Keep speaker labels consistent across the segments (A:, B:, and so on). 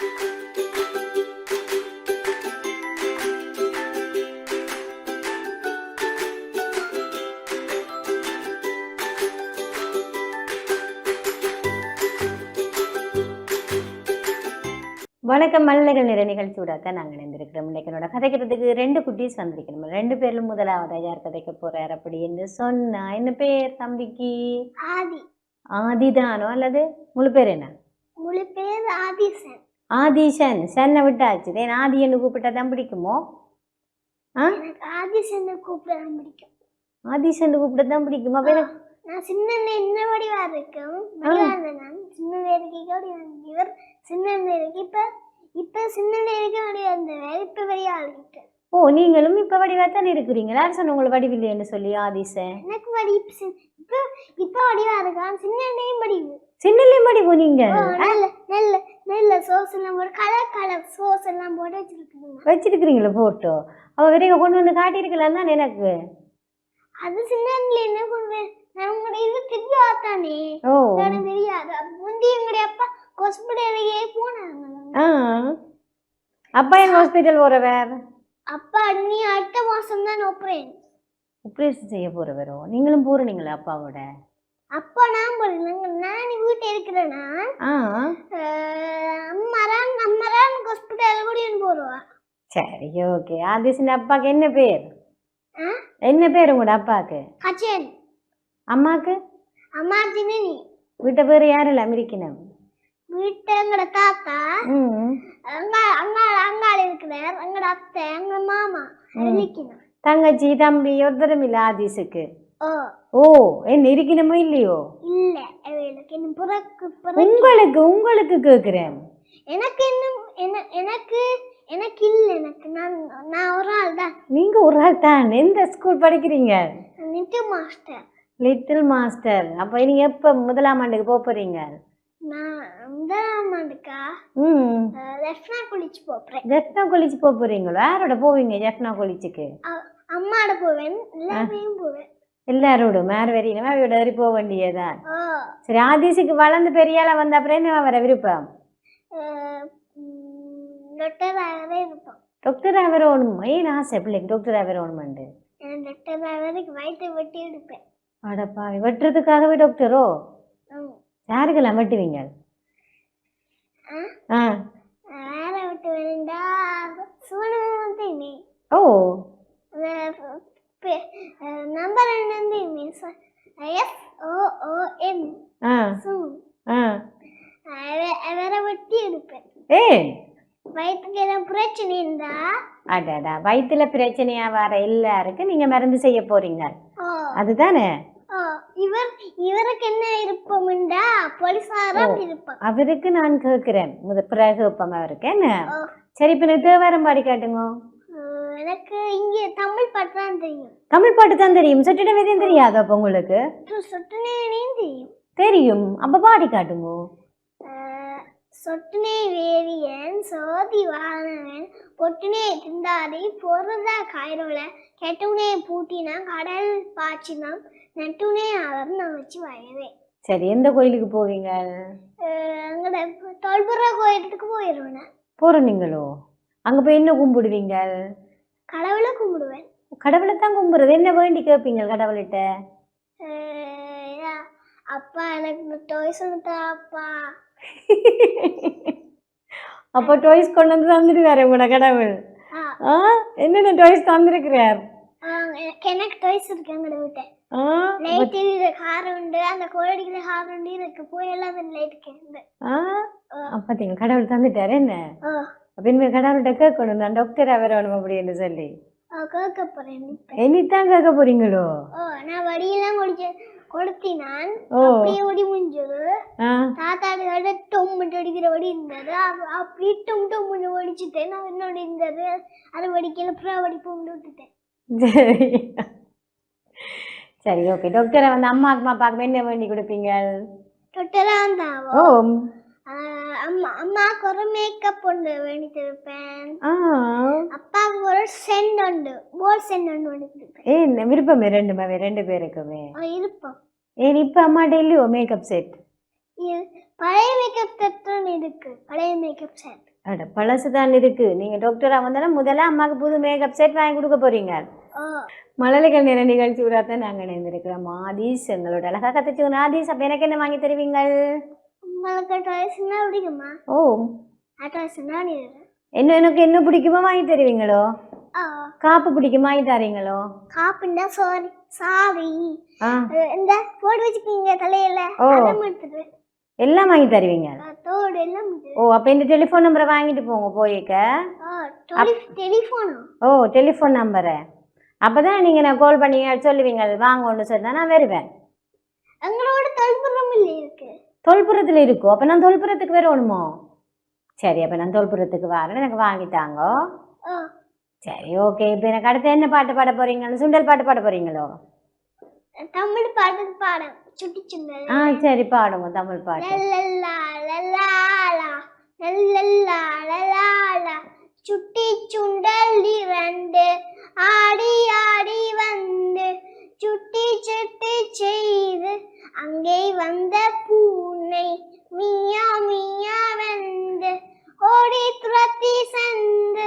A: வணக்கம் மல்லைகள் நிற நிகழ்ச்சியோட தான் நாங்கள் இணைந்திருக்கிறோம். இன்னைக்கு என்னோட கதைக்கிறதுக்கு ரெண்டு குட்டீஸ் வந்திருக்கணும் ரெண்டு பேர்ல முதலாவது யார் கதைக்க போறார் அப்படின்னு சொன்னா என்ன பேர் தம்பிக்கு?
B: ஆதி.
A: ஆதிதானோ அல்லது முழு பேர் என்ன?
B: முழு பேர் ஆதிசன்.
A: ஆதிஷன் சென்னை விட்டாச்சு. தேன் ஆதியன்னு கூப்பிட்டா தான் பிடிக்குமோ? ஆ?
B: எனக்கு ஆதிசனை கூப்பிட தான் பிடிக்கும்.
A: ஆதிஷன் கூப்பிட்டா தான் பிடிக்குமா? பேர்
B: நான் சின்ன என்ன வடிவா இருக்கும் நான் சின்ன இருந்தேன். இவர் சின்ன நேருக்கு இப்ப இப்ப சின்ன நேருக்கு வடிவா இருந்தவர் இப்ப பெரிய ஆளுக்கு
A: ஓ நீங்களும் இப்ப வடிவா தான் இருக்கிறீங்க? யார் சொன்ன உங்களை வடிவில்லைன்னு சொல்லி ஆதிஷன்
B: எனக்கு வடி இப்ப இப்ப வடிவா இருக்கான். சின்ன நேம் வடிவு
A: சின்னலையும் வடிவு நீங்க
B: நல்ல நல்ல நல்ல சோஸ் எல்லாம் போட்டு கலர் கலர் சோஸ் எல்லாம் போட்டு வச்சிருக்குங்க
A: வச்சிருக்கிறீங்களா போட்டோ அவ வரைய கொண்டு வந்து காட்டியிருக்கலாம் தான் எனக்கு?
B: அது சின்ன என்ன கொண்டு நான் உங்களோட இது திருப்பி பார்த்தானே
A: ஓ
B: தெரியாது. முந்தி எங்களுடைய அப்பா ஹாஸ்பிட்டலுக்கே போனாங்க.
A: அப்பா எங்க ஹாஸ்பிட்டல் போறவர்?
B: அப்பா நீ அடுத்த மாசம் தான் ஒப்புறேன்
A: ஆப்ரேஷன் செய்ய போறவரோ? நீங்களும் போறீங்களா அப்பாவோட?
B: அப்பா நான் போறேன். நான் வீட்டை இருக்கிறேன்னா அம்மரான் அம்மரான் ஹாஸ்பிட்டல் கூட போடுவா.
A: சரி ஓகே ஆதிசின் அப்பாக்கு என்ன பேர்? என்ன பேர் உங்களோட அப்பாக்கு?
B: கச்சேன்
A: அம்மாக்கு?
B: அம்மா தினி
A: வீட்டை பேர் யாரும் அமெரிக்கணும்
B: வீட்டை எங்கட தாத்தா. அங்க அங்க அங்காள இருக்கிறார். எங்கட அத்தை எங்க மாமா. இருக்கணும்
A: தங்கச்சி தம்பி ஒருத்தரும் இல்ல ஆதிசுக்கு?
B: ஓ.
A: என்ன இருக்கணுமோ இல்லையோ?
B: இல்ல
A: உங்களுக்கு உங்களுக்கு கேக்குறேன்.
B: எனக்கு இன்னும் என- எனக்கு எனக்கு இல்ல எனக்கு நான் நான் ஒரு ஆள் தான்.
A: நீங்க ஒரு ஆள் தான். எந்த ஸ்கூல் படிக்கிறீங்க?
B: நிட்டு மாஸ்டர்
A: லிட்டில் மாஸ்டர் அப்ப நீங்க எப்ப முதலாம் ஆண்டுக்கு போக போறீங்க? ஜெஃப்னா காலேஜ் போக போறீங்களோ? யாரோட போவீங்க ஜெஃப்னா காலேஜுக்கு
B: அம்மாட போவேன். எல்லாத்தையும் போவேன்.
A: எல்லாரோடும் மேற வரையிலும் அவையோட வரை போக வேண்டியதான் சரி ஆதிசுக்கு வளர்ந்து பெரியாள வந்த அப்புறம் என்ன வர விருப்பம்?
B: டாக்டராகவே இருப்போம்
A: டாக்டர் ஆவரோணும் ஏன் ஆசை பிள்ளைக்கு டாக்டர் ஆவரோணுமெண்டு
B: டாக்டராகவே வயிற்றை வெட்டி எடுப்பேன்.
A: அடப்பாவி வெட்டுறதுக்காகவே டாக்டரோ
B: ம்.
A: யாருக்கெல்லாம் வெட்டுவீங்க?
B: ஆ?
A: ஓ.
B: நம்பர் என்னது miss S O O N
A: ஆ.
B: சு.
A: ஆ.
B: வேற வெட்டி எடுப்பேன்.
A: ஏன்
B: வயிற்றுக்கு ஏதாவது பிரச்சனை இருந்தா?
A: அடடா வயிற்றுல பிரச்சனையா வர எல்லாருக்கும் நீங்க மருந்து செய்ய போறீங்க. அதுதானே?
B: இவர் இவருக்கு என்ன இருப்போம்டா போலீஸாரம் இருப்போம்.
A: அவருக்கு நான் கேட்கிறேன். முத பிறகு வைப்பம் அவருக்கு என்ன? சரி இப்ப எனக்கு தேவாரம் பாடி காட்டுங்க.
B: எனக்கு இங்க தமிழ் பாட்டு தான் தெரியும்.
A: தமிழ் பாட்டு தான் தெரியும். சொட்டிட விதையும் தெரியாது அப்ப உங்களுக்கு?
B: சொட்டுனேனையும் தெரியும்.
A: தெரியும். அப்ப பாடி காட்டுங்க.
B: சொட்டுனே வேரியன் சோதி வானவன் பொட்டுனே திண்டாடி பொருதா காய்ரோல கெட்டுனே பூட்டினா கடல் நட்டுனே அவர் நான் வச்சு வயவே
A: சரி எந்த கோயிலுக்கு போவீங்க?
B: அங்கட தொல்புற கோயிலுக்கு போயிடுவேன்
A: போறீங்களோ அங்க போய் என்ன கும்பிடுவீங்க?
B: கடவுளை கும்பிடுவேன்.
A: கடவுளை தான் கும்பிடுறது என்ன வேண்டி கேட்பீங்க கடவுள்கிட்ட?
B: அப்பா எனக்கு டாய்ஸ் தா அப்பா
A: அப்போ டாய்ஸ் கொண்டு வந்து தந்துருவாரு உங்களோட கடவுள்.
B: ஆ,
A: என்னென்ன டாய்ஸ் தந்திருக்கிறார்?
B: எனக்கு டாய்ஸ் இருக்கு எங்கட வீட்டை லைட் கார் உண்டு அந்த கோழடிக்கிற கார் உண்டு எனக்கு போய் எல்லாம் லைட் கேட்குது
A: ஆ? அப்பத்தீங்க கடவுள் தந்துட்டாரு என்ன? அப்ப இனிமேல் கடவுள்கிட்ட கேட்கணும் நான் டாக்டர் வரணும் அப்படின்னு சொல்லி.
B: கேட்க போறேன்.
A: என்னைத்தான் கேட்க போறீங்களோ?
B: ஓ நான் வடியெல்லாம் குடிச்சு கொடுத்தினான் அப்படியே ஒடி முடிஞ்சது. தாத்தாடு கடை டொம்முட்டு அடிக்கிற வடி இருந்தது. அது அப்படியே டொம் டொம்முன்னு ஒடிச்சுட்டேன். நான் என்னோட இருந்தது. அது வடிக்கல அப்புறம் வடிப்பு விட்டுட்டேன்.
A: சரி சரி ஓகே டாக்டரை வந்து அம்மா அம்மா அப்பாவுக்கு என்ன வேண்டி கொடுப்பீங்க?
B: இருந்தாவோ
A: ஓ.
B: அம்மா அம்மாவுக்கு ஒரு மேக்கப் ஒன்று வேண்டி கொடுப்பேன்.
A: ஆ.
B: அப்பாவுக்கு ஒரு சென்ட் உண்டு. போல் சென்ட் ஒன்று வேண்டி கொடுப்பேன்.
A: ஏன் விருப்பமே ரெண்டுமே ரெண்டு பேருக்குமே.
B: அவன் இருப்பான்
A: ஏன் இப்ப அம்மா டெய்லியோ மேக்கப் செட்
B: பழைய மேக்கப் செட் தான் இருக்கு. பழைய மேக்கப் செட்
A: அட பழசு தான் இருக்கு. நீங்க டாக்டரா வந்தாலும் முதல்ல அம்மாக்கு புது மேக்கப் செட் வாங்கி கொடுக்க போறீங்க. மழலைகள் நிற நிகழ்ச்சி தான் நாங்கள் இணைந்திருக்கிறோம். ஆதீஸ் எங்களோட அழகா கத்துச்சு ஆதீஸ் அப்ப எனக்கு என்ன வாங்கி தருவீங்கள்?
B: உங்களுக்கு டாய்ஸ்னா பிடிக்குமா?
A: ஓ.
B: டாய்ஸ்னா
A: என்ன எனக்கு என்ன பிடிக்குமோ வாங்கி தருவீங்களோ? காப்பு பிடிக்குமா வாங்கி தரீங்களோ?
B: காப்புண்டா சாரி சாரி இந்த போட்டு வச்சுக்கீங்க தலையில. அதை மட்டும்
A: எல்லாம் வாங்கி தருவீங்க. ஓ அப்ப இந்த டெலிஃபோன் நம்பரை வாங்கிட்டு போங்க போயிக்க. ஓ டெலிஃபோன் நம்பரை அப்பதான் நீங்க நான் கால் பண்ணி சொல்லுவீங்க அது வாங்கன்னு சொன்னா நான் வருவேன்.
B: எங்களோட தொல்புறம் இருக்கு.
A: தொல்புரத்துல இருக்கும் அப்ப நான் தொல்புரத்துக்கு வரணுமோ? சரி அப்ப நான் தொல்புரத்துக்கு வரேன் எனக்கு வாங்கித்தாங்க
B: ஆ.
A: சரி ஓகே இப்போ எனக்கு அடுத்து என்ன பாட்டு பாட போறீங்க சுண்டல் பாட்டு பாட போறீங்களோ?
B: தமிழ் பாட்டு பாடம் சுட்டி சுண்டல்
A: ஆ சரி பாடுங்க தமிழ் பாட்டு.
B: லல்லல்லா லல்லாலா லல்லல்லா லல்லாலா சுட்டி சுண்டல் இரண்டு ஆடி ஆடி வந்து. சுட்டி சுட்டி செய்து அங்கே வந்த பூனை மியா மியா வந்து. ஓடி துரத்தி சென்று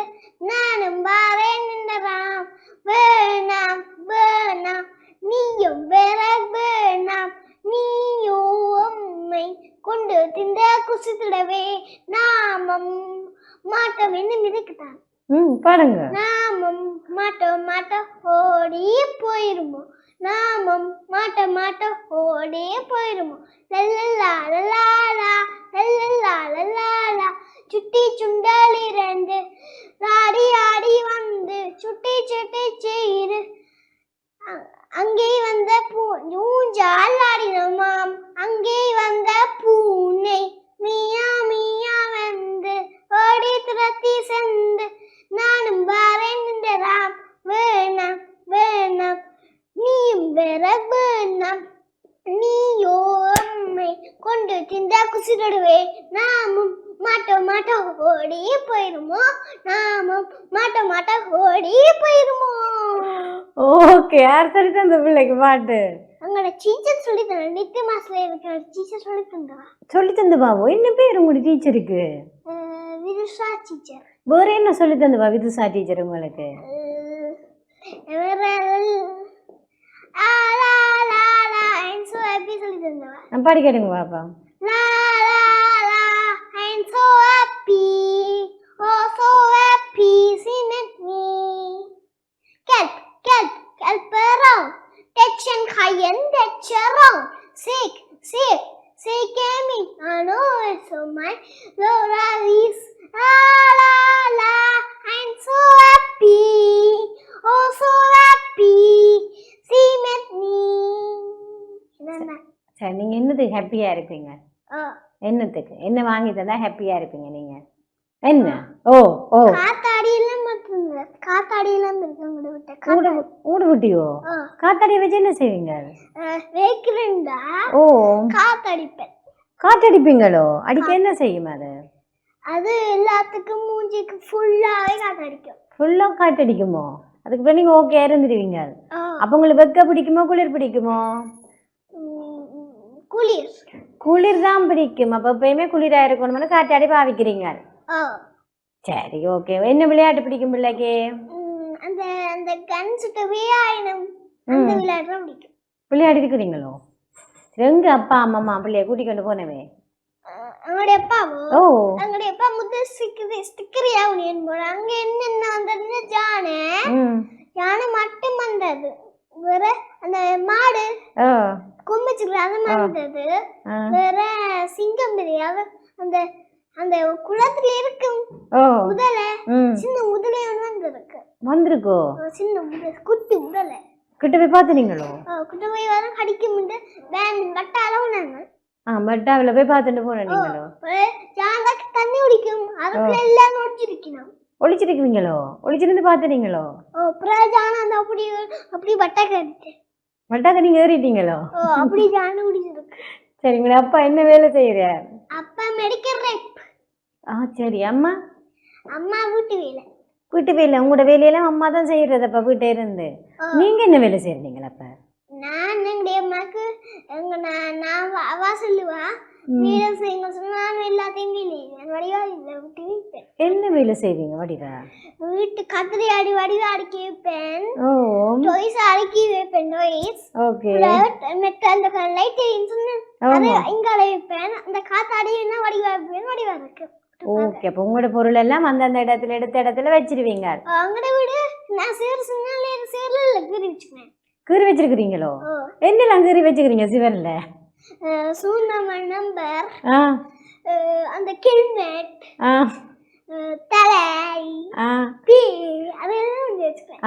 B: நானும் பாரேன் என்றாம். வேணாம் வேணாம் நீயும் வேற வேணாம் நீயோ அம்மை கொண்டு தின்ற குசித்திடவே. நாமம் மாட்டோம் என்ன மிதக்குதான்
A: ம் பாடுங்க.
B: நாமம் மாட்டோம் மாட்டோம் ஓடி போயிருமோ. நாமம் மாட்ட மாட்டோம் ஓடி போயிருமோ லல்லல்லா லல்லாலா லல்லல்லா லல்லாலா சுட்டி சுண்டல் இரண்டு ஆடி ஆடி வந்து சுட்டி சுட்டி செய்து அ- அங்கே வந்த பூ ஊஞ்சால் ஆடினோமாம் அங்கே வந்த பூனை மியா மியா வந்து ஓடி துரத்தி சென்று நானும் வரேன் என்றாம் வேணாம் வேணாம் நீயும் வேற வேணாம் நீயோ அம்மை கொண்டு தின்றா குசிடுவே நாமும் மாட்டோம் மாட்டோம் ஓடி போயிருமோ நாமும் மாட்டோம் மாட்டோம் ஓடி போயிருமோ
A: ஓகே யார் சொல்லி தந்த பிள்ளைக்கு பாட்டு
B: அங்களோட டீச்சர் சொல்லி தர நித்திய மாசத்துல இருக்கிற டீச்சர் சொல்லி
A: தந்து பாபு என்ன பேர் உங்களோட டீச்சருக்கு
B: விதுஷா டீச்சர்
A: வேற என்ன சொல்லி தந்துவா விதுசா டீச்சர் உங்களுக்கு? பாடி கேட்டுங்க பாப்பா.
B: Kelp, kelp, kelp around, touch and high and touch around. Sick, sick, sick at me. I know it's so my Laura is la la la, I'm so happy, oh so happy, sing at me. என்னன்னா
A: சரி நீங்க என்னதுக்கு ஹாப்பியா இருப்பீங்க? என்னத்துக்கு? என்ன வாங்கி தந்தா ஹாப்பியா இருப்பீங்க நீங்க? என்ன? ஓ ஓ.
B: காத்தாடி எல்லாம் மட்டும் காத்தாடி எல்லாம் இருக்கு உங்களை விட்ட.
A: ஊட ஊடு விட்டியோ? காத்தாடியை வச்சு என்ன செய்வீங்க?
B: வைக்கிறேன்டா
A: ஓ.
B: காத்தடிப்பேன்.
A: காத்தடிப்பீங்களோ? அடிக்க என்ன செய்யும் அது?
B: அது எல்லாத்துக்கும் மூஞ்சிக்கு ஃபுல்லாவே காத்தடிக்கும்.
A: ஃபுல்லா காத்தடிக்குமோ? அதுக்கு பிறகு நீங்க ஓகே இருந்துடுவீங்க. அப்ப உங்களுக்கு வெக்க பிடிக்குமோ குளிர் பிடிக்குமோ?
B: குளிர்.
A: குளிர் தான் பிடிக்கும். அப்ப எப்பயுமே குளிரா இருக்கணும்னு காத்தாடி பாவிக்கிறீங்க.
B: ஆ,
A: சரி ஓகே என்ன விளையாட்டு பிடிக்கும் பிள்ளைக்கு?
B: அந்த அந்த கண் சுட்டவே ஆயினும் அந்த. விளையாட்டு தான் பிடிக்கும்.
A: விளையாடி இருக்கிறீங்களோ எங்க அப்பா அம்மா பிள்ளைய கூட்டி கொண்டு போனவே?
B: அவங்களுடைய அப்பாவோ?
A: ஓ.
B: அவங்களுடைய அப்பா முதல் ஸ்டிக்கர் ஸ்டிக்கர் யூனியன் போன அங்க என்னென்ன வந்ததுன்னு ஜானே
A: ம்
B: யானை மட்டும் வந்தது வேற அந்த மாடு
A: ஓ
B: கொம்புச்சுக்கிற அது வந்தது
A: ஆ.
B: வேற சிங்கம் தெரியாது அந்த அந்த குளத்துல இருக்கும்
A: ஓ
B: முதலை
A: ம்
B: சின்ன முதலை ஒன்று வந்திருக்கு
A: வந்திருக்கோ
B: ஒரு சின்ன முதலை குட்டி முதலை
A: கிட்ட போய் பார்த்துனீங்களோ
B: குட்ட போய் வர கடிக்க முடியாது வேன் வட்டால உணாங்க
A: ஆ மெட்டாவில் போய் பார்த்துட்டு போன நீங்களோ?
B: ஜாங்காக்கு தண்ணி குடிக்கும். அதுக்குள்ள எல்லாம் நொடிச்சிருக்கணும்
A: ஒளிச்சிருக்கிறீங்களோ ஒளிச்சிருந்து பார்த்துனீங்களோ
B: அப்புறம் ஜான அந்த அப்படி அப்படி வட்டை கடிச்சு.
A: மெட்டாக்க நீங்க ஏறிட்டீங்களோ?
B: அப்படி ஜான குடிச்சிருக்கு.
A: சரிங்களா அப்பா என்ன வேலை செய்யற
B: அப்பா மெடிக்கல் ரேப்
A: ஆ சரி. அம்மா?
B: அம்மா வீட்டு வேலை.
A: வீட்டு வேலை உங்களோட வேலையெல்லாம் அம்மா தான் செய்யறது அப்ப வீட்டை இருந்து. நீங்க என்ன வேலை செய்யறீங்களா அப்ப?
B: நான் எங்களுடைய அம்மாக்கு எங்க நான் நான் அவா சொல்லுவா வீடு செய்யுங்க சொன்னா நான் எல்லாத்தையும் வீடு வடிவா விட்டு வைப்பேன்.
A: என்ன வேலை செய்வீங்க வடிவா?
B: வீட்டு கத்திரி அடி வடிவா அடுக்கி வைப்பேன். டொய்ஸ் அடுக்கி வைப்பேன் டொய்ஸ்
A: ஓகே.
B: மெட்டல் அந்த லைட் சொன்னேன் அது இங்க வைப்பேன். அந்த காத்து அடினா வடிவா வைப்பேன் வடிவா இருக்கு.
A: ஓகே அப்போ உங்களோட பொருள் எல்லாம் அந்தந்த இடத்துல எடுத்த இடத்துல வச்சிருவீங்க.
B: வீடு நான் சேர் சொன்னாலே சேர்ல கீறி வச்சுக்குவேன்
A: கீறி வச்சிருக்கிறீங்களோ? என்னெல்லாம் கீறி வச்சுக்கிறீங்க சிவன்ல?
B: சூழ்நமன் நம்பர். அந்த கில்மெட். தலை. அதெல்லாம்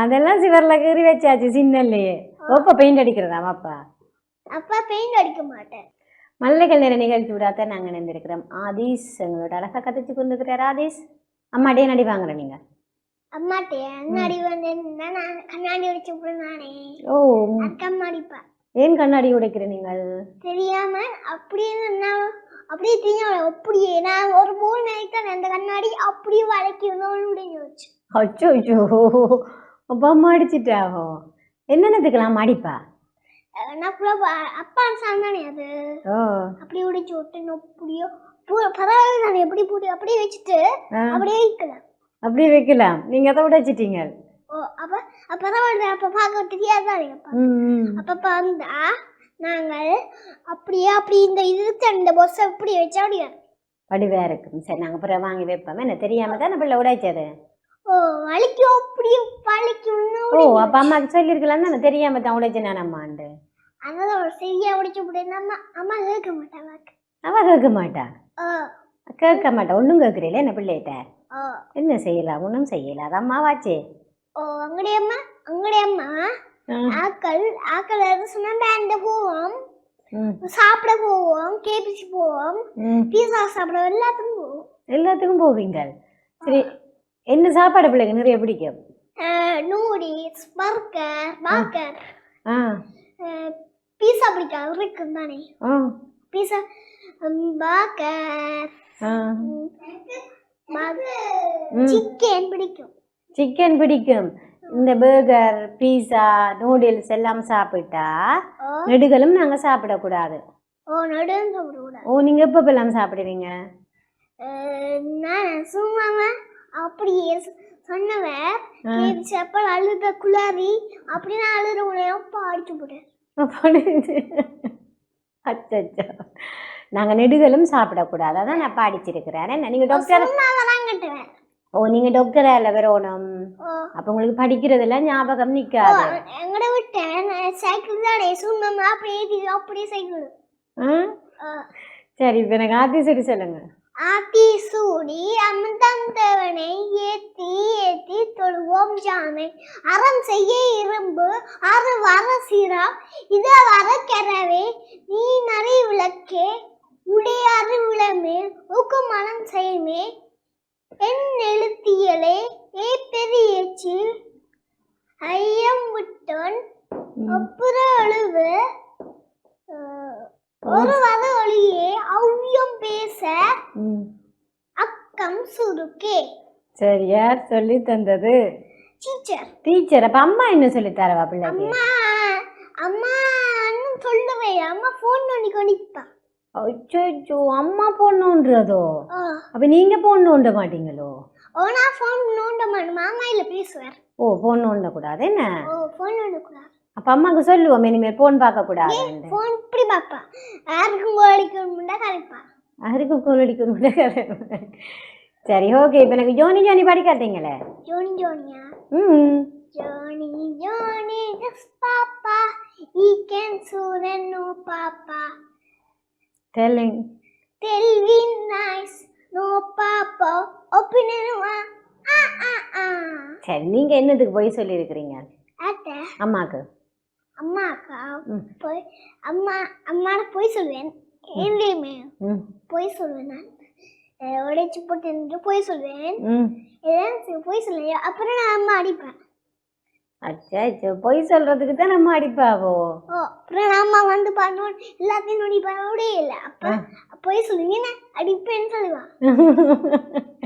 A: அதெல்லாம் சிவர்ல கீறி வச்சாச்சு சின்னல்லையே. ஓப்ப பெயிண்ட் அடிக்கிறதாம் அப்பா?
B: அப்பா பெயிண்ட் அடிக்க மாட்டேன்
A: மல்லிகள் நிற நிகழ்ச்சி விடாத நாங்கள் நினைந்திருக்கிறோம் ஆதீஸ் எங்களோட அழகா கதைச்சு கொண்டுக்கிறார் ஆதீஸ் அம்மாடியே நடி வாங்குற நீங்க?
B: அம்மாட்டே அண்ணாடி வந்து நான் கண்ணாடி வச்சு நானே.
A: ஓ
B: அடிப்பா.
A: ஏன் கண்ணாடி உடைக்கிற நீங்கள்?
B: தெரியாம அப்படியே நான் அப்படியே தெரியும் அப்படியே நான் ஒரு மூணு நாளைக்கு தான் அந்த கண்ணாடி அப்படியே வளைக்கி உடைஞ்சு வச்சு.
A: அச்சோ அச்சோ. அப்பா அம்மா அடிச்சிட்டாவோ? என்னென்னதுக்கெல்லாம் அடிப்பா?
B: சாந்தானே அது?
A: ஓ
B: அப்படியே உடைச்சு விட்டு அப்படியோ பு- பரவாயில்ல நான் எப்படி போட்டு அப்படியே வச்சுட்டு அப்படியே வைக்கலாம்.
A: அப்படியே வைக்கலாம். நீங்க அதை உடைச்சிட்டீங்க.
B: ஓ அப்ப அப்ப பரவாயில்ல அப்ப பார்க்க தெரியாதானே அப்பா? வந்தா நாங்கள் அப்படியே அப்படி இந்த இதுக்கு இந்த பொஸ் அப்படி வச்சா அப்படியே
A: வடிவா இருக்கும் சரி நாங்க அப்புறம் வாங்கி வைப்போம். என்ன தெரியாம தானே பிள்ளை உடைச்சது?
B: ஓ வலிக்கும் அப்படியே வலிக்கும்
A: ஓ அப்ப அம்மாக்கு சொல்லியிருக்கலாம் தானே தெரியாம தான் உடைச்சேன் நான் அம்மாண்டு
B: அதனால ஒரு சரியா உடைச்சு விட்டு அம்மா அம்மா கேட்க மாட்டாங்க.
A: அவ கேட்க மாட்டா கேட்க மாட்டா. ஒன்றும் கேட்குறீல என்ன பிள்ளைகிட்ட? என்ன செய்யலாம் ஒன்றும் செய்யல? அது அம்மாவாச்சே.
B: ஓ அங்கடி அம்மா அங்கடி அம்மா. ஆக்கள் ஆக்கள் சொன்னா பேண்ட போவோம். சாப்பிட போவோம். கேபிசி போவோம். பீஸா சாப்பிட எல்லாத்துக்கும் போவோம்.
A: எல்லாத்துக்கும் போவீங்க சரி என்ன சாப்பாடு பிள்ளைக்கு நிறைய பிடிக்கும்?
B: நூடில்ஸ் பர்கர் பர்கர் பீஸா பிடிக்கும். இருக்கும் தானே. பீஸா. பர்கர். சிக்கன் பிடிக்கும்.
A: சிக்கன் பிடிக்கும். இந்த பர்கர் பீஸா நூடுல்ஸ் எல்லாம் சாப்பிட்டா நெடுகளும் நாங்கள் சாப்பிடக்கூடாது.
B: ஓ நடுன்னு சாப்பிடக்கூடாது.
A: ஓ நீங்கள் எப்போ எல்லாம் சாப்பிடுவீங்க
B: நான் சும்மா அப்படியே சொன்னவன். செப்பல் அழுத குளாரி அப்படி நான் அழுத உடனே பாடிச்சு போட்டேன்.
A: அப்படி அச்சோ நாங்கள் நெடுகளும் சாப்பிடக்கூடாது. அதான் நான் பாடிச்சிருக்கிறேன். என்ன நீங்கள் டாக்டர் ஓ நீங்கள் டாக்டர் அல்ல வரணும் அப்போ உங்களுக்கு படிக்கிறதெல்லாம் ஞாபகம் நிற்காது
B: எங்கட விட்டேன். சைக்கிள் தானே. சும்மா அப்படியே அப்படியே சைக்கிள்
A: சரி இப்போ எனக்கு ஆத்தி சரி சொல்லுங்க.
B: ஆத்தி சூடி அமுதம் தேவனை ஏத்தி ஏத்தி தொழுவோம் ஜானை. அறம் செய்ய இரும்பு அறு வர சீரம் இத வர கெரவே நீ நரை விளக்கே. உடையாறு விளமே ஊக்கு மனம் செய்மே. என் எழுத்தியலே ஏ பெரியச்சு ஐயம் விட்டோன் அப்புற அழுவு. ஒரு வர ஒளியே அவ்வியம் பேச அக்கம் சுருக்கே.
A: சரி யார் சொல்லி தந்தது?
B: டீச்சர்
A: டீச்சர் அப்போ அம்மா என்ன சொல்லி தரவா பிள்ளைக்கு?
B: அம்மா அம்மான்னு சொல்லுவேன் அம்மா ஃபோன் பண்ணி கொண்டிப்பா
A: அச்சோ அம்மா பொண்ணுன்றதோ
B: ஓ
A: அப்ப நீங்க பொண்ணு உண்ட மாட்டீங்களோ?
B: ஓ நான் ஃபோன் நோண்ட மாட்டேன். மாமா இல்ல பேசுவார்.
A: ஓ பொண்ணு உண்ட கூடாது என்ன?
B: ஓ ஃபோன் நோண்டக்கூடாது.
A: அப்ப அம்மாக்கு சொல்லுவோம் இனிமேல் போன் பார்க்க கூடாது
B: இப்படி பாப்பா யாருக்கும் கோழிக்கணும்னா கலைப்பா.
A: அருக்கு கோல் அடிக்கணும் சரி ஓகே இப்ப எனக்கு ஜோனி ஜோனி படிக்காதீங்களே.
B: ஜோனி ஜோனியா?
A: ம்
B: Johnny, Johnny, this Papa. He can soon no Papa.
A: Telling.
B: Open it one. Ah, ah, ah.
A: சரி நீங்க என்னதுக்கு போய் சொல்லி இருக்கிறீங்க அம்மாக்கு.
B: அம்மாக்கா
A: ம்.
B: போய் அம்மா அம்மாட போய் சொல்வேன். எங்கேயுமே போய் சொல்வேன் நான். உடைச்சு போட்டு போய் சொல்வேன். எல்லாம் போய் சொல்லுவேன் அப்புறம் நான் அம்மா அடிப்பேன்.
A: அச்சா அச்சோ பொய் சொல்றதுக்கு தான் நம்ம அடிப்பாவோ
B: அப்புறம் அம்மா வந்து பண்ணுவோம் எல்லாத்தையும் நோண்டி பண்ணவே இல்லை. அப்ப போய் சொல்லுவீங்க நான் அடிப்பேன்னு சொல்லுவான்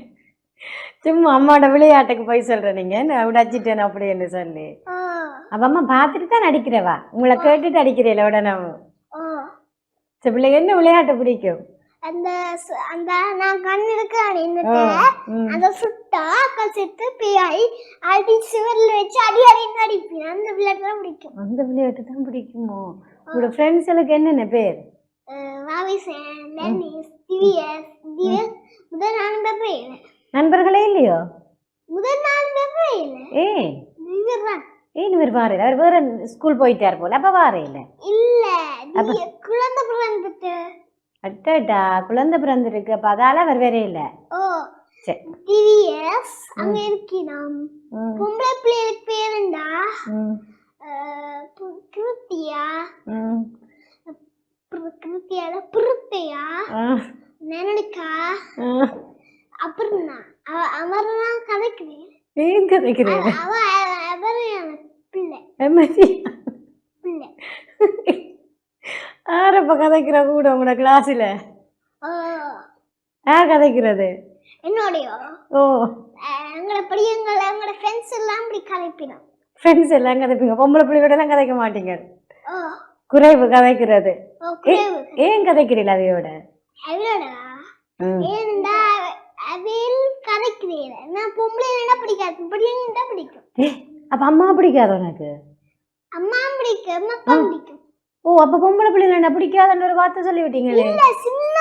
A: சும்மா அம்மாவோட விளையாட்டுக்கு போய் சொல்ற நீங்க. நான் உடைச்சிட்டேன் அப்படின்னு சொல்லி. அப்ப அம்மா பார்த்துட்டு தான் அடிக்கிறவா உங்களை கேட்டுட்டு அடிக்கிறீல உடனே பிள்ளைங்க என்ன விளையாட்டு பிடிக்கும்?
B: அந்த அந்த நான் கண் இருக்க நின்னுட்டு
A: ம்.
B: அந்த சுட்டா அக்கா செத்து பேய் அடி சிவர்ல வச்சு அடி அடின்னு அடிப்பேன் அந்த விளையாட்டு தான் பிடிக்கும்.
A: அந்த விளையாட்டு தான் பிடிக்குமோ? உங்களோட ஃப்ரெண்ட்ஸுக்கு என்னென்ன பேர்?
B: வாவிசன் திவியஸ் திவியஸ் முதல் நாலு பேர்
A: நண்பர்களே இல்லையோ?
B: முதல் இல்லை.
A: ஏ. ஏன் இவர் வாரையில் அவர் வேற ஸ்கூல் போயிட்டார் போல. அப்ப வாரையில்
B: இல்ல. திவ்ய- குழந்தை பிறந்துட்டு.
A: அட்டா குழந்தை பிறந்திருக்கு. அப்ப அதால அவர் வேற இல்லை.
B: ஓ. டிவிஎஸ் அங்க இருக்கிறோம்
A: ம்,
B: பொம்பளை பிள்ளைகளுக்கு பேருண்டா கிருத்தியா? கிருத்தியால பிருத்தையா
A: ஆ.
B: அப்புறம் அவரெல்லாம் கதைக்கிறேன்
A: ஏன் கதைக்கிறேன்
B: அவ அவர் பிள்ளை. பிள்ளை.
A: கதைக்கிற கூட உங்களோட கிளாஸ்ல யார் கதைக்கிறது?
B: என்னோடையோ?
A: ஓ.
B: அஹ், எங்களோட படியங்கள் எங்களோட ஃப்ரெண்ட்ஸ் எல்லாம் இப்படி கதைப்பினோம்.
A: ஃப்ரெண்ட்ஸ் எல்லாம் கதைப்பீங்க. பொம்பளை பிள்ளையோட எல்லாம் கதைக்க மாட்டீங்க. குறைவு கதைக்கிறது. ஏன் கதைக்கிறீங்களா அதையோட.
B: ஏன்டா? அவையில் கதைக்கிறேன் நான் பொம்பளை என்ன பிடிக்காது? பிள்ளைங்க தான் பிடிக்கும்.
A: அப்ப அம்மா பிடிக்காது உனக்கு?
B: அம்மா பிடிக்கும் அப்பா பிடிக்கும்.
A: ஓ அப்ப பொம்பளை பிள்ளைங்க என்ன பிடிக்காதுன்னு ஒரு வார்த்தை சொல்லி விட்டீங்களே?
B: இல்ல சின்ன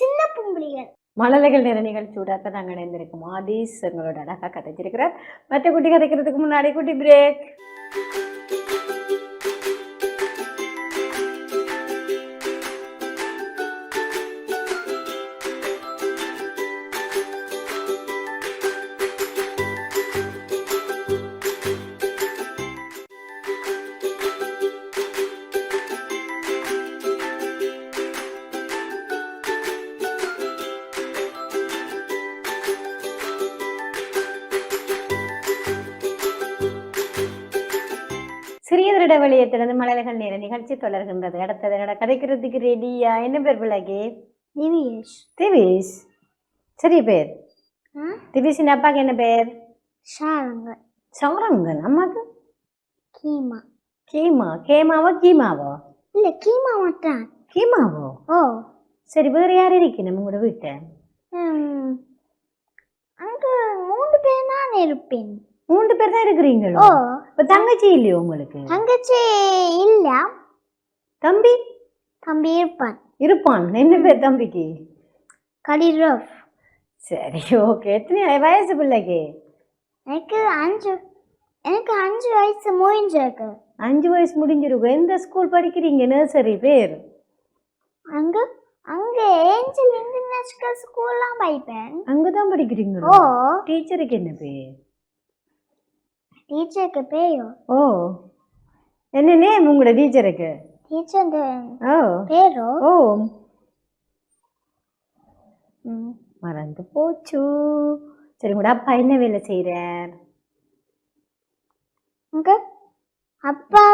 B: சின்ன பொம்பளைகள்.
A: மழலைகள் நிற நிகழ்ச்சியோட நாங்கள் இணைந்திருக்கோம். ஆதீஸ் எங்களோட அழகா கதைச்சிருக்கிறார். மற்ற குட்டி கதைக்கிறதுக்கு முன்னாடி குட்டி பிரேக் சிறியதரிட வழியத்திலிருந்து மழலைகள் நேர நிகழ்ச்சி தொடர்கின்றது. அடுத்தது என்னோட கதைக்கிறதுக்கு ரெடியா என்ன பேர் பிள்ளைக்கு?
B: திவ்யேஷ்
A: திவிஷ். சரி பேர்? திவிஷின் அப்பாக்கு என்ன பேர்?
B: ஷாரங்க
A: சௌரங்கன். அம்மாக்கு?
B: கீமா.
A: கீமா. கேமாவோ கீமாவோ?
B: இல்ல கீமா மட்டும்
A: கீமாவோ?
B: ஓ.
A: சரி வேற யார் இருக்கணும் உங்களோட வீட்டை
B: அங்க மூணு பேர் தான் இருப்பேன்.
A: மூன்று பேர் தான் இருக்கிறீங்களோ?
B: ஓ.
A: இப்ப தங்கச்சி இல்லையோ உங்களுக்கு?
B: தங்கச்சி இல்ல
A: தம்பி?
B: தம்பி இருப்பான்.
A: இருப்பான். என்ன பேர் தம்பிக்கு?
B: கடிரஃப்
A: சரி ஓகே. எத்தனை வயசு பிள்ளைக்கு?
B: எனக்கு அஞ்சு. எனக்கு அஞ்சு வயசு முடிஞ்சிருக்கு.
A: அஞ்சு வயசு முடிஞ்சிருக்கும் எந்த ஸ்கூல் படிக்கிறீங்க நர்சரி பேர்?
B: அங்க அங்க ஏஞ்சல் இன்டர்நேஷனல் ஸ்கூல்லாம் படிப்பேன்.
A: அங்கதான்
B: ஓ.
A: படிக்கிறீங்களோ டீச்சருக்கு என்ன பேர்?
B: டீச்சருக்கு பேயோ?
A: ஓ. என்ன நேம் உங்களோட டீச்சருக்கு?
B: டீச்சர்
A: ஓ.
B: பேரோ?
A: ஓ. மறந்து போச்சு. சரி உங்களோட அப்பா என்ன வேலை செய்கிறார்
B: அங்க அப்பா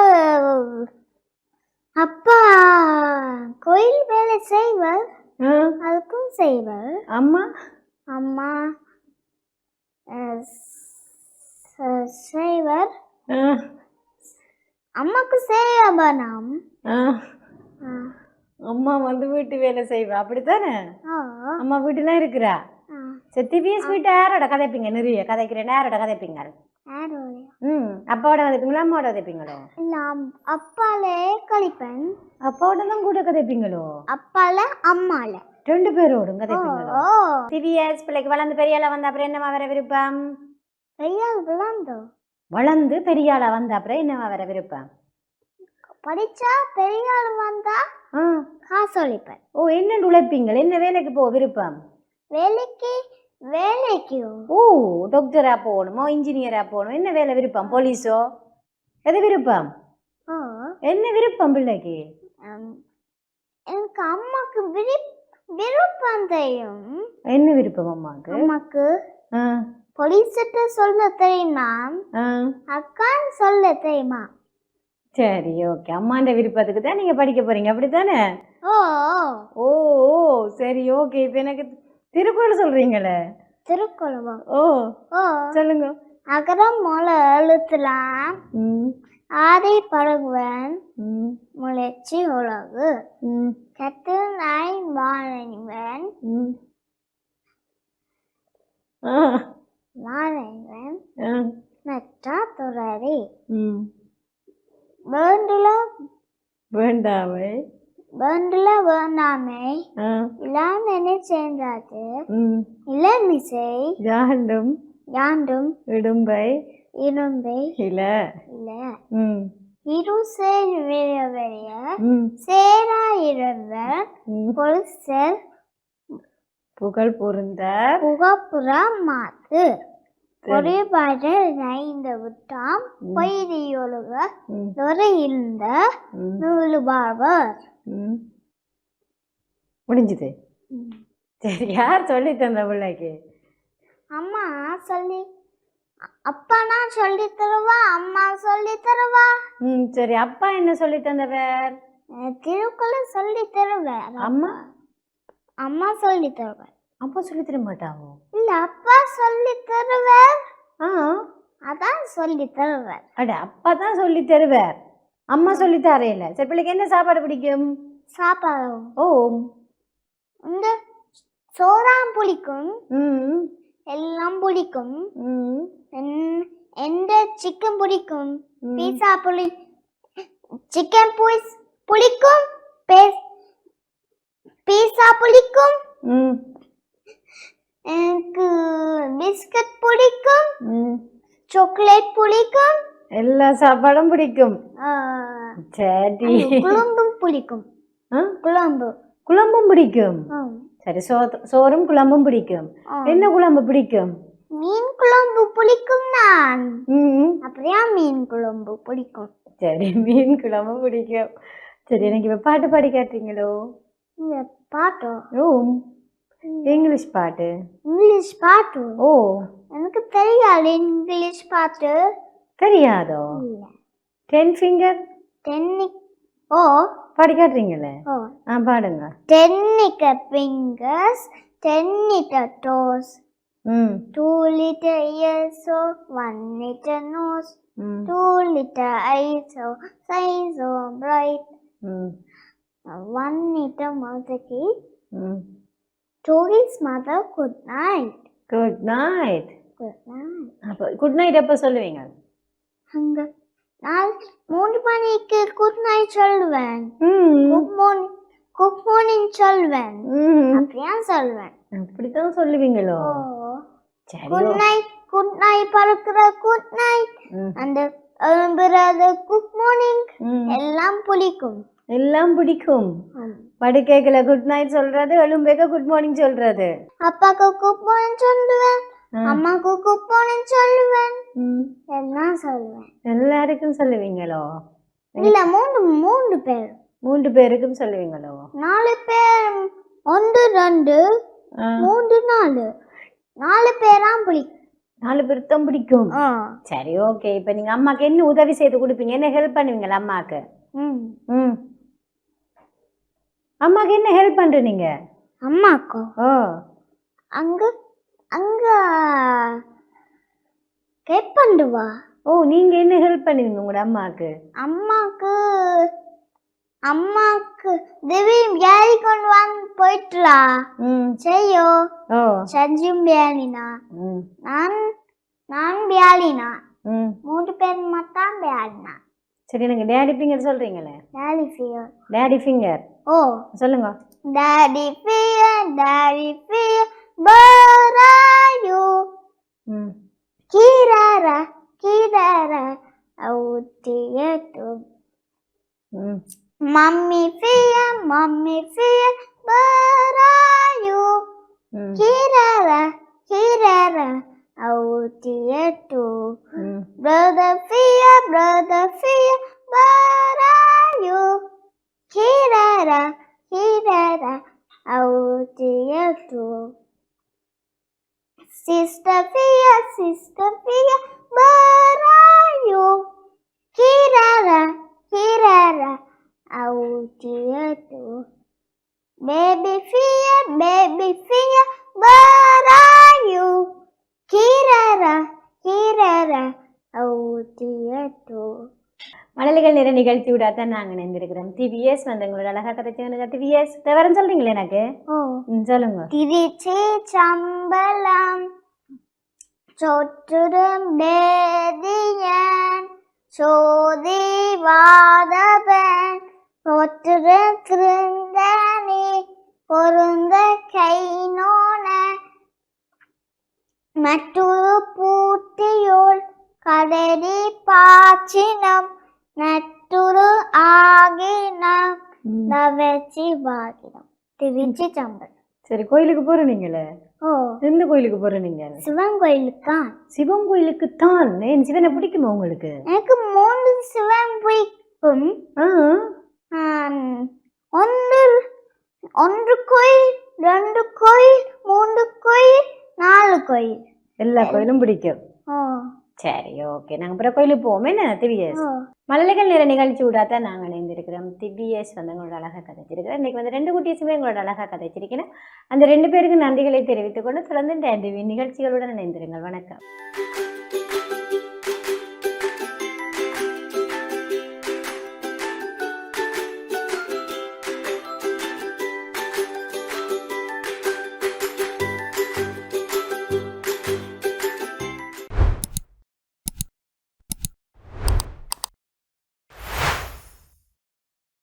B: அப்பா கோயில் வேலை செய்வர். அதுக்கும் செய்வர்.
A: அம்மா?
B: அம்மா அஹ், ச- செய்வர்
A: ஆ.
B: அம்மாக்கு
A: ஆ. அம்மா வந்து வீட்டு வேலை செய்வா. அப்படித்தானே? அம்மா வீட்டுலாம் இருக்கிறா? சரி திவ்யஸ் வீட்டை யாரோட கதைப்பீங்க? நிறைய கதைக்கிறேன். யாரோட கதைப்பீங்க? ம். அப்பாவோட கதைப்பீங்களா? அம்மாவோட கதைப்பீங்களோ?
B: நான் அப்பால கழிப்பேன்.
A: அப்பாவோட தான் கூட கதைப்பீங்களோ?
B: அப்பால அம்மால.
A: ரெண்டு பேரோடும் கதைப்பீங்களோ? திவ்யஸ் பிள்ளைக்கு வளர்ந்து பெரிய ஆளா வந்த அப்புறம் என்னவா வர விருப்பம்?
B: பெரியாள்
A: வளர்ந்து பெரிய ஆளா வந்த? அப்புறம் என்னவா வர விருப்பம்
B: படிச்சா பெரியாள் வந்தா காசு ஒழிப்பேன்
A: ஓ என்ன உழைப்பீங்கள்? என்ன வேலைக்கு போக விருப்பம்
B: வேலைக்கு வேலைக்கு.
A: ஓ டாக்டரா போகணுமோ? இன்ஜினியரா போகணும்? என்ன வேலை விருப்பம்? போலீஸோ எது விருப்பம்? என்ன விருப்பம் பிள்ளைக்கு?
B: எனக்கு அம்மாக்கு விரி விருப்பம் தெரியும்.
A: என்ன விருப்பம் அம்மாக்கு?
B: அம்மாக்கு
A: ஆ.
B: போலீஸ்கிட்ட சொல்ல தெரியுமா அக்கான்னு சொல்ல தெரியுமா
A: சரி ஓகே. அம்மாண்ட விருப்பத்துக்கு தான் நீங்க படிக்க போறீங்க. அப்படித்தானே?
B: ஓ
A: ஓ. ஓ சரி ஓகே. இப்போ எனக்கு திருக்குறள் சொல்றீங்களே?
B: திருக்குறவா
A: ஓ.
B: ஓ.
A: சொல்லுங்க.
B: அகரம் மொழ எழுத்துலாம்
C: ஆதை பழகுவன்
A: ம்.
C: முளைச்சி உலகு கத்து நாய் வாழவன்.
A: ம் ஆ.
C: வாழவன்
A: ஆ
C: நற்றா துறரி
A: ம்.
C: வேண்டுல
A: வேண்டாமை.
C: வேண்டுல வேண்டாமை. இல்லாமனை சேர்ந்தாது. இளமிசை.
A: யாண்டும்.
C: யாண்டும்.
A: இடும்பை.
C: இரும்பை.
A: இல.
C: இல்ல
A: ம்.
C: இரு சேர்
A: ம்.
C: பொருசல்
A: புகழ் பொருந்த.
C: புகப்புற மாத்து. நைந்த விட்டாம் பொய்தியொழுக
A: ம்.
C: நுரை இருந்த
A: ம்.
C: நூலுபாவர்
A: முடிஞ்சுது. சரி யார் சொல்லி தந்த பிள்ளைக்கு?
C: அம்மா சொல்லி அப்பா நான் சொல்லி தருவா அம்மா சொல்லி தருவா?
A: ம் சரி அப்பா என்ன சொல்லி தந்தவர்?
C: திருக்குறள் சொல்லி தருவேன்
A: அம்மா?
C: அம்மா சொல்லி தருவேன்
A: அப்பா சொல்லி தர மாட்டாவோ
C: இல்ல அப்பா சொல்லி தருவேன்
A: ஆ.
C: அதான் சொல்லி தருவேன்
A: அட அப்பா தான் சொல்லி தருவார். அம்மா சொல்லி தரையில சரி பிள்ளைக்கு என்ன சாப்பாடு பிடிக்கும்?
C: சாப்பாடு.
A: ஓ.
C: இந்த சோறாம் பிடிக்கும்
A: ம்.
C: எல்லாம் பிடிக்கும்
A: ம்.
C: என்- எந்த சிக்கன் பிடிக்கும். பீஸா புளி சிக்கன் பீஸ் பிடிக்கும் பீஸா பிடிக்கும்
A: ம்.
C: எனக்கு பிஸ்கட் பிடிக்கும் சாக்லேட் பிடிக்கும்.
A: எல்லா சாப்பாடும் பிடிக்கும். சரி.
C: குழம்பும் பிடிக்கும்? குழம்பு.
A: குழம்பும் பிடிக்கும். சரி சோறும் குழம்பும் பிடிக்கும். என்ன குழம்பு பிடிக்கும்?
C: மீன் குழம்பு பிடிக்கும் நான். அப்படியா மீன் குழம்பு பிடிக்கும்.
A: சரி மீன் குழம்பு பிடிக்கும். சரி எனக்கு இப்போ பாட்டு பாடி காட்டுறீங்களோ?
C: பாட்டு?
A: ஓ. இங்கிலீஷ் பாட்டு.
C: இங்கிலீஷ் பாட்டு?
A: ஓ.
C: எனக்கு தெரியாது. இங்கிலீஷ் பாட்டு?
A: தெரியாதோ? டென் ஃபிங்கர்
C: டென்னிக் ஓ.
A: பாடி காட்டுறீங்களே?
C: ஓ.
A: ஆ பாடுங்க.
C: டென்னிக்க fingers டென்னிட்ட toes.
A: ம்.
C: Two little ears so one little nose.
A: ம்.
C: Two little eyes so shine so bright.
A: ம்.
C: One his mother good night.
A: Good night
C: good night.
A: அப்போ குட் நைட் எப்போ சொல்லுவீங்க?
C: அங்க நான் மூணு மணிக்கு குட் நைட் சொல்லுவேன். குட் மார்னிங் குட் மார்னிங் சொல்வேன் அப்படியா சொல்வேன்
A: அப்படித்தான் சொல்லுவீங்களோ?
C: குட் நைட் குட் நைட் பறக்கிற குட் நைட் அந்த எழும்புறது குட் மார்னிங் எல்லாம் பிடிக்கும்
A: எல்லாம் பிடிக்கும். படுக்கைகளை குட் நைட் சொல்றது எலும்பேக்க குட் மார்னிங் சொல்றது.
C: அப்பாக்கு குட் மார்னிங் சொல்லுவேன். அம்மாக்கு குட் மார்னிங் சொல்லுவேன். எல்லாம் சொல்லுவேன்?
A: எல்லாருக்கும் சொல்லுவீங்களோ?
C: இல்ல மூணு மூணு பேர்.
A: மூன்று பேருக்கும் சொல்லுவீங்களோ?
C: நாலு பேர் ஒன்று ரெண்டு மூன்று நாலு. நாலு பேரா பிடிக்கும்
A: நாலு பேருக்கு தான் பிடிக்கும். சரி ஓகே. இப்போ நீங்க அம்மாக்கு என்ன உதவி செய்து கொடுப்பீங்க? என்ன ஹெல்ப் பண்ணுவீங்களா அம்மாக்கு?
C: ம்.
A: ம். அம்மாக்கு என்ன ஹெல்ப் பண்ற நீங்க?
C: அம்மாக்கோ?
A: ஓ.
C: அங்க அங்க கேட் பண்ணுவா
A: ஓ நீங்க என்ன ஹெல்ப் பண்ணுவீங்க உங்களோட அம்மாக்கு?
C: அம்மாக்கு அம்மாக்கு திடீர் பியாரி கொண்டு வந்து போயிட்டுலா.
A: ம்.
C: செய்யோ?
A: ஓ.
C: சஞ்சும் பியாலினா
A: ம்.
C: நான் நான் பியாலினா
A: ம்.
C: மூணு பேர் மட்டும் பியாலினா
A: சரி எனக்கு டேடி ஃபிங்கர் சொல்றீங்களே?
C: டாடி ஃபியர்
A: டேடி ஃபிங்கர்
C: ஓ
A: சொல்லுங்க.
C: Daddy fear daddy fear where are you
A: ம்.
C: கீராரா கீராரா
A: ம்.
C: Mummy fear mummy fear where are you
A: ம்.
C: கீராரா கீராரா அவுட்டியட்டு
A: ம்.
C: Brother Fear, Brother Fear, where Hirara, hirara, audiento. Sista via, sista via, baraio. Hirara, hirara, audiento. Baby fia, baby fia, baraio.
A: அழலிகள் நிற நிகழ்ச்சியோட தான் நாங்க நினைந்திருக்கிறோம் டிவிஎஸ் வந்து எங்களோட அழகா கதைச்சு டிவிஎஸ் விவரம் சொல்றீங்களே எனக்கு? சொல்லுங்க.
C: திருச்சி சம்பளம் சொற்றுடும் வேதியன் சோதி வாதபன் பொற்றுடும் கிருந்தனி பொருந்த கை நோன மற்றொரு பூட்டியுள் கதறி பாச்சினம்
A: நட்டுரு
C: ஆகி நவச்சிவாகினம் திருச்சி ചമ്പൽ.
A: சரி கோயிலுக்கு போற நீங்களே?
C: ஓ
A: எந்த கோயிலுக்கு போற நீங்க?
C: சிவன் கோயிலுக்கு தான்
A: சிவன் கோயிலுக்கு தான் ஏன் சிவனை பிடிக்குமா உங்களுக்கு?
C: எனக்கு மூணு சிவன் பிடிக்கும். ஒன்று ஒன்று கோயில் ரெண்டு கோயில் மூன்று கோயில் நாலு கோயில்.
A: எல்லா கோயிலும் பிடிக்கும்.
C: ஓ.
A: சரி ஓகே நாங்கள் அப்புறம் கோயிலுக்கு போவோம் என்ன திவ்யஸ்
C: ஓ
A: மலைகள் நிற நிகழ்ச்சி விடாதான் நாங்கள் இணைந்திருக்கிறோம் திவ்யஸ் வந்து எங்களோட அழகாக கதைச்சிருக்கிறோம் இன்னைக்கு வந்து ரெண்டு குட்டீஸுமே எங்களோட அழகாக கதைச்சிருக்கிறேன் அந்த ரெண்டு பேருக்கு நன்றிகளை தெரிவித்துக் கொண்டு தொடர்ந்து நிகழ்ச்சிகளுடன் இணைந்திருங்கள். வணக்கம்.